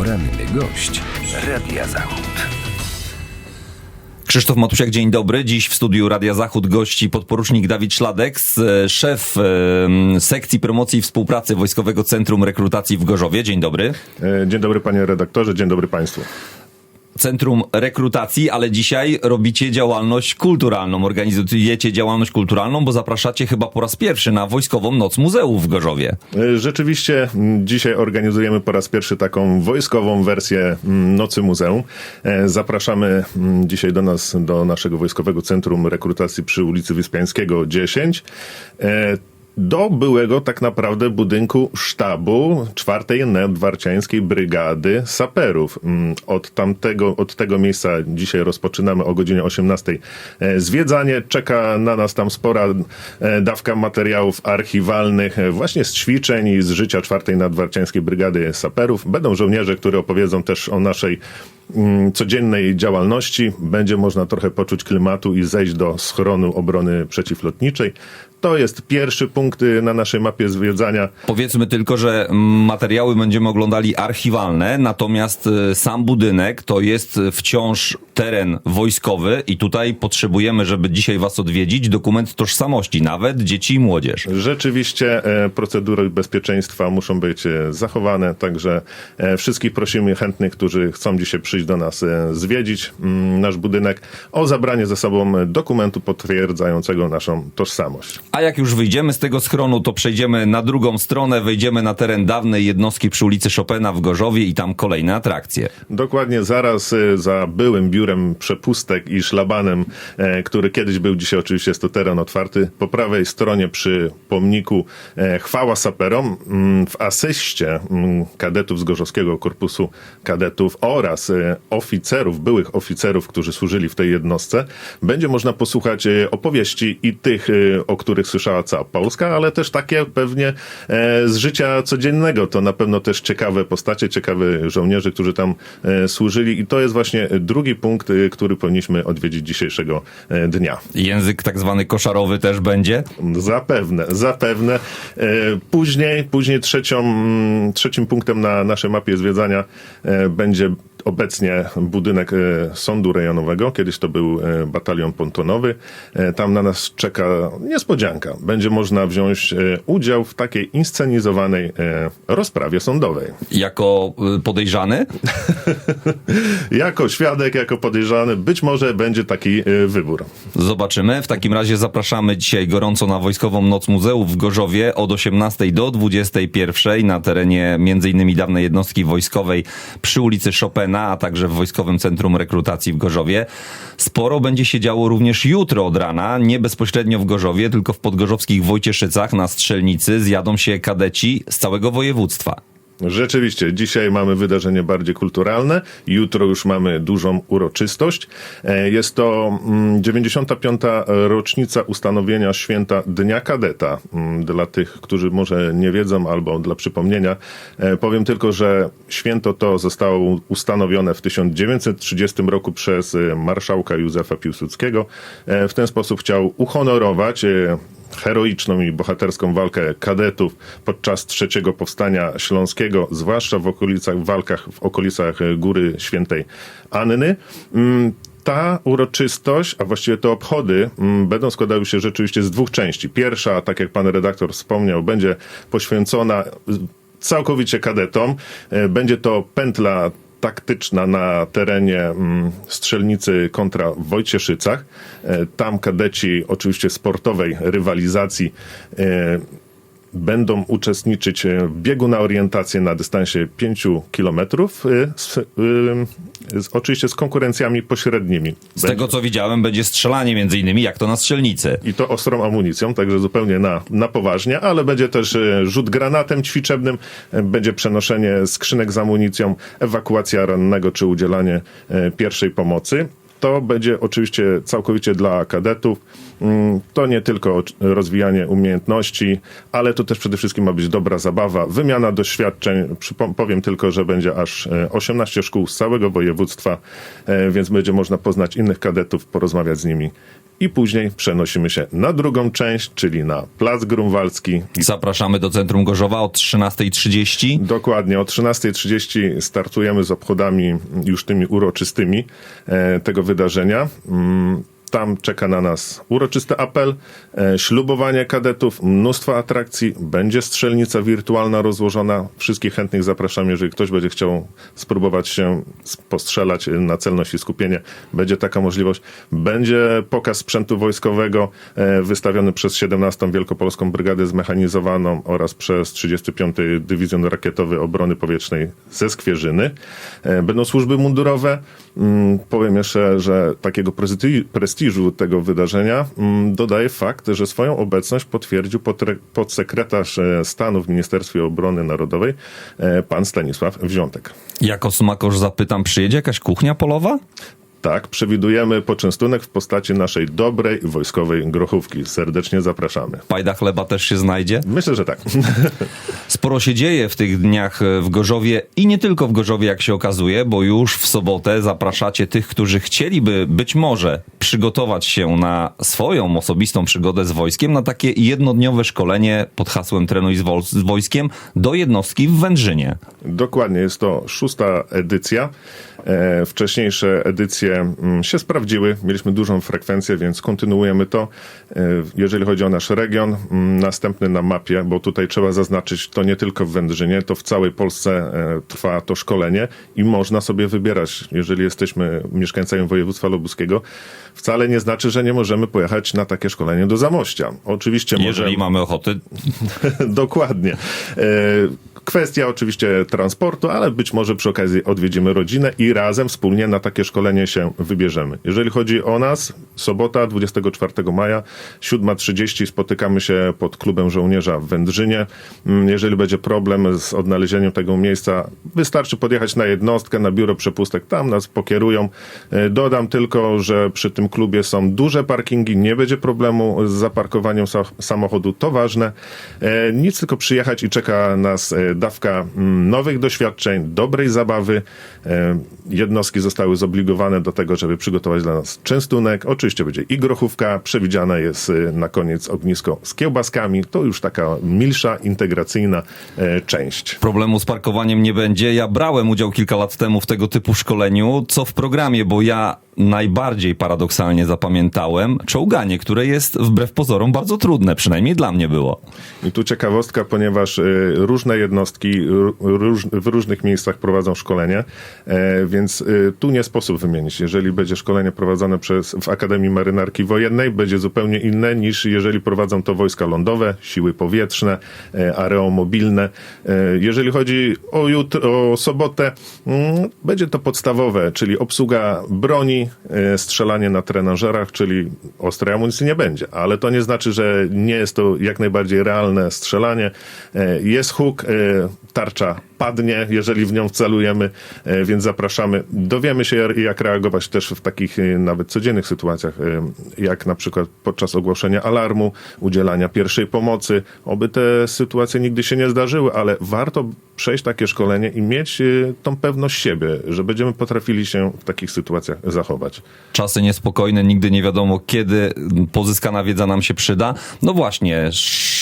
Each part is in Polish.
Poranny gość Radia Zachód. Krzysztof Matusiak, dzień dobry. Dziś w studiu Radia Zachód gości podporucznik Dawid Szladek, e, szef sekcji promocji i współpracy Wojskowego Centrum Rekrutacji w Gorzowie. Dzień dobry. E, Dzień dobry panie redaktorze, dzień dobry państwu. Centrum Rekrutacji, ale dzisiaj robicie działalność kulturalną, organizujecie działalność kulturalną, bo zapraszacie chyba po raz pierwszy na Wojskową Noc Muzeów w Gorzowie. E, Rzeczywiście m, dzisiaj organizujemy po raz pierwszy taką wojskową wersję m, Nocy Muzeum. E, Zapraszamy m, dzisiaj do nas, do naszego Wojskowego Centrum Rekrutacji przy ulicy Wyspiańskiego 10. Do byłego tak naprawdę budynku sztabu czwartej Nadwarciańskiej Brygady Saperów. Mm, Od tamtego, od tego miejsca dzisiaj rozpoczynamy o godzinie 18 e, zwiedzanie. Czeka na nas tam spora e, dawka materiałów archiwalnych e, właśnie z ćwiczeń i z życia czwartej Nadwarciańskiej Brygady Saperów. Będą żołnierze, którzy opowiedzą też o naszej mm, codziennej działalności. Będzie można trochę poczuć klimatu i zejść do schronu obrony przeciwlotniczej. To jest pierwszy punkt y, na naszej mapie zwiedzania. Powiedzmy tylko, że materiały będziemy oglądali archiwalne, natomiast e, sam budynek to jest wciąż teren wojskowy i tutaj potrzebujemy, żeby dzisiaj was odwiedzić, dokument tożsamości, nawet dzieci i młodzież. Rzeczywiście e, procedury bezpieczeństwa muszą być e, zachowane, także e, wszystkich prosimy chętnych, którzy chcą dzisiaj przyjść do nas zwiedzić mm, nasz budynek, o zabranie ze sobą dokumentu potwierdzającego naszą tożsamość. A jak już wyjdziemy z tego schronu, to przejdziemy na drugą stronę, wejdziemy na teren dawnej jednostki przy ulicy Chopina w Gorzowie i tam kolejne atrakcje. Dokładnie zaraz e, za byłym biurem przepustek i szlabanem, e, który kiedyś był, dzisiaj oczywiście jest to teren otwarty, po prawej stronie przy pomniku e, chwała saperom mm, w asyście mm, kadetów z Gorzowskiego Korpusu Kadetów oraz e, oficerów, byłych oficerów, którzy służyli w tej jednostce, będzie można posłuchać opowieści i tych, o których słyszała cała Polska, ale też takie pewnie e, z życia codziennego. To na pewno też ciekawe postacie, ciekawe żołnierze, którzy tam e, służyli i to jest właśnie drugi punkt, e, który powinniśmy odwiedzić dzisiejszego dnia. Język tak zwany koszarowy też będzie. Zapewne, zapewne. Później, później trzecią, mm, trzecim punktem na naszej mapie zwiedzania będzie obecnie budynek e, sądu rejonowego. Kiedyś to był e, batalion pontonowy. E, Tam na nas czeka niespodzianka. Będzie można wziąć udział w takiej inscenizowanej rozprawie sądowej. Jako podejrzany? Jako świadek, jako podejrzany, być może będzie taki wybór. Zobaczymy. W takim razie zapraszamy dzisiaj gorąco na Wojskową Noc Muzeów w Gorzowie od 18 do 21 na terenie m.in. dawnej jednostki wojskowej przy ulicy Chopina, a także w Wojskowym Centrum Rekrutacji w Gorzowie. Sporo będzie się działo również jutro od rana, nie bezpośrednio w Gorzowie, tylko w podgorzowskich Wojcieszycach na Strzelnicy zjadą się kadeci z całego województwa. Rzeczywiście, dzisiaj mamy wydarzenie bardziej kulturalne, jutro już mamy dużą uroczystość. E, Jest to mm, 95. rocznica ustanowienia święta Dnia Kadeta. Mm, Dla tych, którzy może nie wiedzą, albo dla przypomnienia, e, powiem tylko, że święto to zostało ustanowione w 1930 roku przez e, marszałka Józefa Piłsudskiego. W ten sposób chciał uhonorować heroiczną i bohaterską walkę kadetów podczas trzeciego powstania śląskiego, zwłaszcza w okolicach, walkach w okolicach e, Góry Świętej Anny. Mm, Ta uroczystość, a właściwie te obchody, mm, będą składały się rzeczywiście z dwóch części. Pierwsza, tak jak pan redaktor wspomniał, będzie poświęcona całkowicie kadetom. E, Będzie to pętla taktyczna na terenie mm, strzelnicy kontra w Wojcieszycach. E, Tam kadeci oczywiście sportowej rywalizacji e, będą uczestniczyć e, w biegu na orientację na dystansie 5 kilometrów, e, z, e, z, oczywiście z konkurencjami pośrednimi. Z tego co widziałem, będzie strzelanie między innymi, jak to na strzelnicy. I to ostrą amunicją, także zupełnie na, na poważnie, ale będzie też rzut granatem ćwiczebnym, będzie przenoszenie skrzynek z amunicją, ewakuacja rannego czy udzielanie pierwszej pomocy. To będzie oczywiście całkowicie dla kadetów. Mm, To nie tylko rozwijanie umiejętności, ale to też przede wszystkim ma być dobra zabawa, wymiana doświadczeń. Powiem tylko, że będzie aż e, 18 szkół z całego województwa, e, więc będzie można poznać innych kadetów, porozmawiać z nimi i później przenosimy się na drugą część, czyli na Plac Grunwaldzki. Zapraszamy do Centrum Gorzowa o 13.30. Dokładnie, o 13.30 startujemy z obchodami już tymi uroczystymi e, tego wydarzenia. Tam czeka na nas uroczysty apel, e, ślubowanie kadetów, mnóstwo atrakcji, będzie strzelnica wirtualna rozłożona. Wszystkich chętnych zapraszam, jeżeli ktoś będzie chciał spróbować się postrzelać na celność i skupienie, będzie taka możliwość. Będzie pokaz sprzętu wojskowego e, wystawiony przez 17. Wielkopolską Brygadę Zmechanizowaną oraz przez 35. Dywizjon Rakietowy Obrony Powietrznej ze Skwierzyny. E, Będą służby mundurowe. Mm, Powiem jeszcze, że takiego presti- prestiżu tego wydarzenia mm, dodaje fakt, że swoją obecność potwierdził podsekretarz e, stanu w Ministerstwie Obrony Narodowej, e, pan Stanisław Wziątek. Jako smakosz zapytam, przyjedzie jakaś kuchnia polowa? Tak, przewidujemy poczęstunek w postaci naszej dobrej wojskowej grochówki. Serdecznie zapraszamy. Pajda chleba też się znajdzie? Myślę, że tak. Sporo się dzieje w tych dniach w Gorzowie i nie tylko w Gorzowie, jak się okazuje, bo już w sobotę zapraszacie tych, którzy chcieliby być może przygotować się na swoją osobistą przygodę z wojskiem, na takie jednodniowe szkolenie pod hasłem Trenuj z, z wojskiem do jednostki w Wędrzynie. Dokładnie, jest to szósta edycja. E, wcześniejsze edycje mm, się sprawdziły, mieliśmy dużą frekwencję, więc kontynuujemy to. E, jeżeli chodzi o nasz region, mm, następny na mapie, bo tutaj trzeba zaznaczyć, to nie tylko w Wędrzynie, to w całej Polsce e, trwa to szkolenie i można sobie wybierać, jeżeli jesteśmy mieszkańcami województwa lubuskiego, wcale nie znaczy, że nie możemy pojechać na takie szkolenie do Zamościa. Oczywiście Jeżeli możemy... mamy ochoty, Dokładnie. Kwestia oczywiście transportu, ale być może przy okazji odwiedzimy rodzinę i razem wspólnie na takie szkolenie się wybierzemy. Jeżeli chodzi o nas, sobota 24 maja, 7.30 spotykamy się pod klubem żołnierza w Wędrzynie. Mm, Jeżeli będzie problem z odnalezieniem tego miejsca, wystarczy podjechać na jednostkę, na biuro przepustek, tam nas pokierują. E, Dodam tylko, że przy tym klubie są duże parkingi, nie będzie problemu z zaparkowaniem sa- samochodu, to ważne. E, Nic tylko przyjechać i czeka nas e, dawka mm, nowych doświadczeń, dobrej zabawy. E, Jednostki zostały zobligowane do tego, żeby przygotować dla nas częstunek. Oczywiście będzie i grochówka, przewidziane jest e, na koniec ognisko z kiełbaskami. To już taka milsza, integracyjna e, część. problemu z parkowaniem nie będzie. Ja brałem udział kilka lat temu w tego typu szkoleniu, co w programie, bo ja najbardziej paradoksalnie zapamiętałem czołganie, które jest wbrew pozorom bardzo trudne, przynajmniej dla mnie było. I tu ciekawostka, ponieważ e, różne jednostki w różnych miejscach prowadzą szkolenie, e, więc e, tu nie sposób wymienić. Jeżeli będzie szkolenie prowadzone przez, w Akademii Marynarki Wojennej, będzie zupełnie inne niż jeżeli prowadzą to wojska lądowe, siły powietrzne, e, aeromobilne. E, jeżeli chodzi o jutro, o sobotę, mm, będzie to podstawowe, czyli obsługa broni, e, strzelanie na trenażerach, czyli ostrej amunicji nie będzie, ale to nie znaczy, że nie jest to jak najbardziej realne strzelanie. E, Jest huk, e, tarcza padnie, jeżeli w nią celujemy, e, więc zapraszamy. Dowiemy się, jak reagować też w takich e, nawet codziennych sytuacjach, e, jak na przykład podczas ogłoszenia alarmu, udzielania pierwszej pomocy. Oby te sytuacje nigdy się nie zdarzyły, ale warto przejść takie szkolenie i mieć tą pewność siebie, że będziemy potrafili się w takich sytuacjach zachować. Czasy niespokojne, nigdy nie wiadomo, kiedy pozyskana wiedza nam się przyda. No właśnie,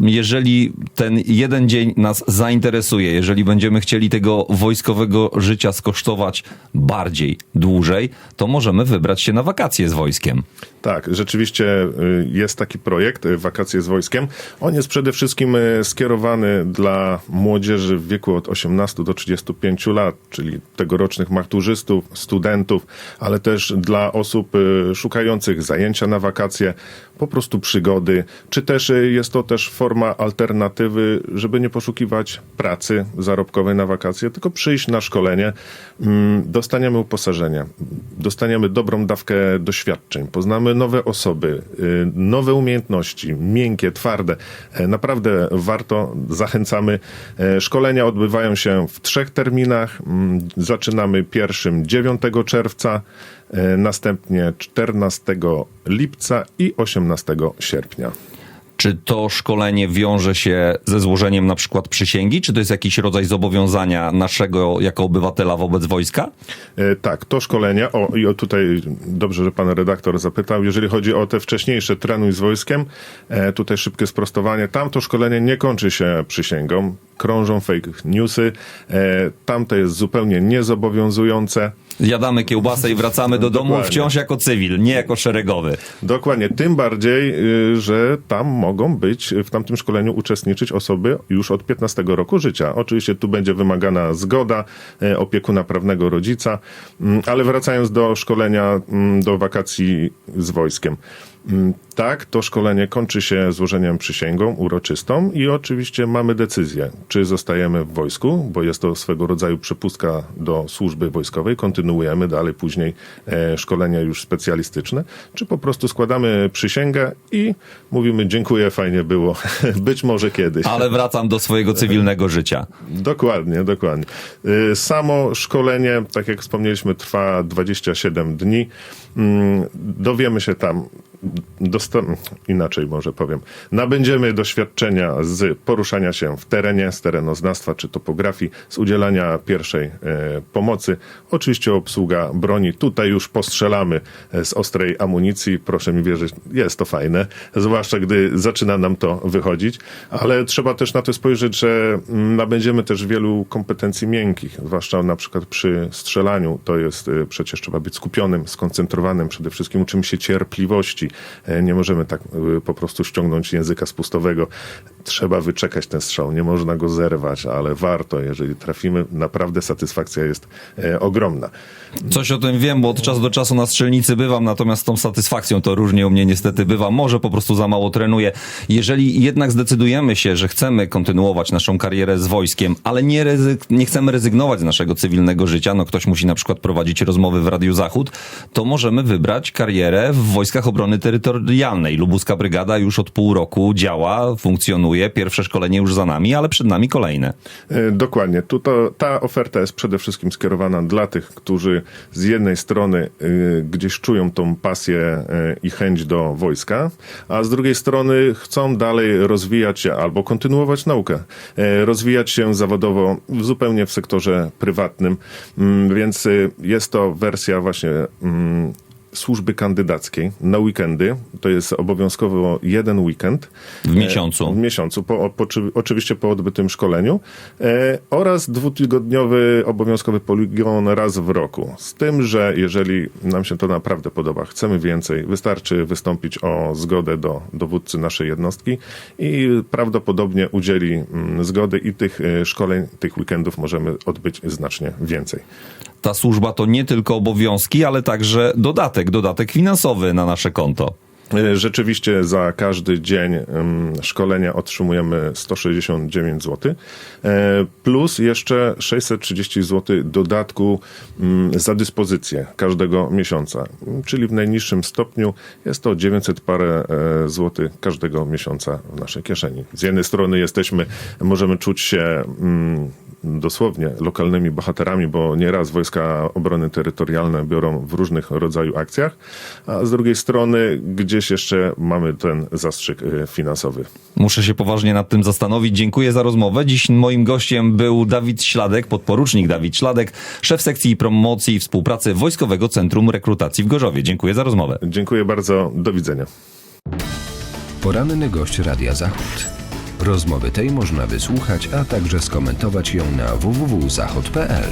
jeżeli ten jeden dzień nas zainteresuje, jeżeli będziemy chcieli tego wojskowego życia skosztować bardziej, dłużej, to możemy wybrać się na wakacje z wojskiem. Tak, rzeczywiście y, jest taki projekt, y, Wakacje z Wojskiem. On jest przede wszystkim y, skierowany dla młodzieży w wieku od 18 do 35 lat, czyli tegorocznych maturzystów, studentów, ale też dla osób szukających zajęcia na wakacje, po prostu przygody, czy też jest to też forma alternatywy, żeby nie poszukiwać pracy zarobkowej na wakacje, tylko przyjść na szkolenie, mm, dostaniemy uposażenie, dostaniemy dobrą dawkę doświadczeń, poznamy nowe osoby, y, nowe umiejętności, miękkie, twarde. E, Naprawdę warto, zachęcamy. E, Szkolenia odbywają się w trzech terminach. Mm, Zaczynamy pierwszym 9 czerwca, e, następnie 14 lipca i 18 sierpnia. Czy to szkolenie wiąże się ze złożeniem na przykład przysięgi? Czy to jest jakiś rodzaj zobowiązania naszego jako obywatela wobec wojska? E, Tak, to szkolenia. O, i tutaj dobrze, że pan redaktor zapytał. Jeżeli chodzi o te wcześniejsze trenuj z wojskiem, e, tutaj szybkie sprostowanie. Tam to szkolenie nie kończy się przysięgą. Krążą fake newsy. E, Tam to jest zupełnie niezobowiązujące. Zjadamy kiełbasę i wracamy do domu Dokładnie. wciąż jako cywil, nie jako szeregowy. Dokładnie, tym bardziej, y, że tam mogą być, w tamtym szkoleniu uczestniczyć osoby już od 15 roku życia. Oczywiście tu będzie wymagana zgoda e, opiekuna prawnego rodzica, Mm, ale wracając do szkolenia, mm, do wakacji z wojskiem. Mm, Tak, to szkolenie kończy się złożeniem przysięgą uroczystą i oczywiście mamy decyzję, czy zostajemy w wojsku, bo jest to swego rodzaju przepustka do służby wojskowej, kontynuujemy dalej później e, szkolenia już specjalistyczne, czy po prostu składamy przysięgę i mówimy dziękuję, fajnie było, być może kiedyś. Ale wracam do swojego cywilnego życia. Dokładnie, dokładnie. Y, Samo szkolenie, tak jak wspomnieliśmy, trwa 27 dni. Mm, Dowiemy się tam, inaczej może powiem, nabędziemy doświadczenia z poruszania się w terenie, z terenoznawstwa czy topografii, z udzielania pierwszej e, pomocy. Oczywiście obsługa broni. Tutaj już postrzelamy e, z ostrej amunicji. Proszę mi wierzyć, jest to fajne, zwłaszcza gdy zaczyna nam to wychodzić, ale trzeba też na to spojrzeć, że mm, nabędziemy też wielu kompetencji miękkich, zwłaszcza na przykład przy strzelaniu. To jest y, przecież trzeba być skupionym, skoncentrowanym, przede wszystkim uczymy się cierpliwości. E, Nie możemy tak y, po prostu ściągnąć języka spustowego. Trzeba wyczekać ten strzał, nie można go zerwać, ale warto, jeżeli trafimy, naprawdę satysfakcja jest e, ogromna. Coś o tym wiem, bo od czasu do czasu na strzelnicy bywam, natomiast z tą satysfakcją to różnie u mnie niestety bywa. Może po prostu za mało trenuję. Jeżeli jednak zdecydujemy się, że chcemy kontynuować naszą karierę z wojskiem, ale nie, ryzyk, nie chcemy rezygnować z naszego cywilnego życia, no ktoś musi na przykład prowadzić rozmowy w Radiu Zachód, to możemy wybrać karierę w Wojskach Obrony Terytorialnej. Lubuska Brygada już od pół roku działa, funkcjonuje, pierwsze szkolenie już za nami, ale przed nami kolejne. E, Dokładnie. Tu to, ta oferta jest przede wszystkim skierowana dla tych, którzy z jednej strony y, gdzieś czują tą pasję y, i chęć do wojska, a z drugiej strony chcą dalej rozwijać się albo kontynuować naukę, e, rozwijać się zawodowo zupełnie w sektorze prywatnym. Mm, Więc jest to wersja właśnie mm, służby kandydackiej na weekendy. To jest obowiązkowo jeden weekend. W miesiącu. W miesiącu, po, po, oczy- oczywiście po odbytym szkoleniu. E, oraz dwutygodniowy obowiązkowy poligon raz w roku. Z tym, że jeżeli nam się to naprawdę podoba, chcemy więcej, wystarczy wystąpić o zgodę do dowódcy naszej jednostki i prawdopodobnie udzieli mm, zgody i tych e, szkoleń, tych weekendów możemy odbyć znacznie więcej. Ta służba to nie tylko obowiązki, ale także dodatek, dodatek finansowy na nasze konto. E, Rzeczywiście za każdy dzień szkolenia otrzymujemy 169 zł, e, plus jeszcze 630 zł dodatku mm, za dyspozycję każdego miesiąca. Czyli w najniższym stopniu jest to 900 parę e, złotych każdego miesiąca w naszej kieszeni. Z jednej strony jesteśmy, możemy czuć się mm, dosłownie lokalnymi bohaterami, bo nieraz wojska obrony terytorialne biorą w różnych rodzaju akcjach, a z drugiej strony gdzieś jeszcze mamy ten zastrzyk y, finansowy. Muszę się poważnie nad tym zastanowić. Dziękuję za rozmowę. Dziś moim gościem był Dawid Śladek, podporucznik Dawid Śladek, szef sekcji promocji i współpracy Wojskowego Centrum Rekrutacji w Gorzowie. Dziękuję za rozmowę. Dziękuję bardzo, do widzenia. Poranny gość Radia Zachód. Rozmowy tej można wysłuchać, a także skomentować ją na www.zachod.pl.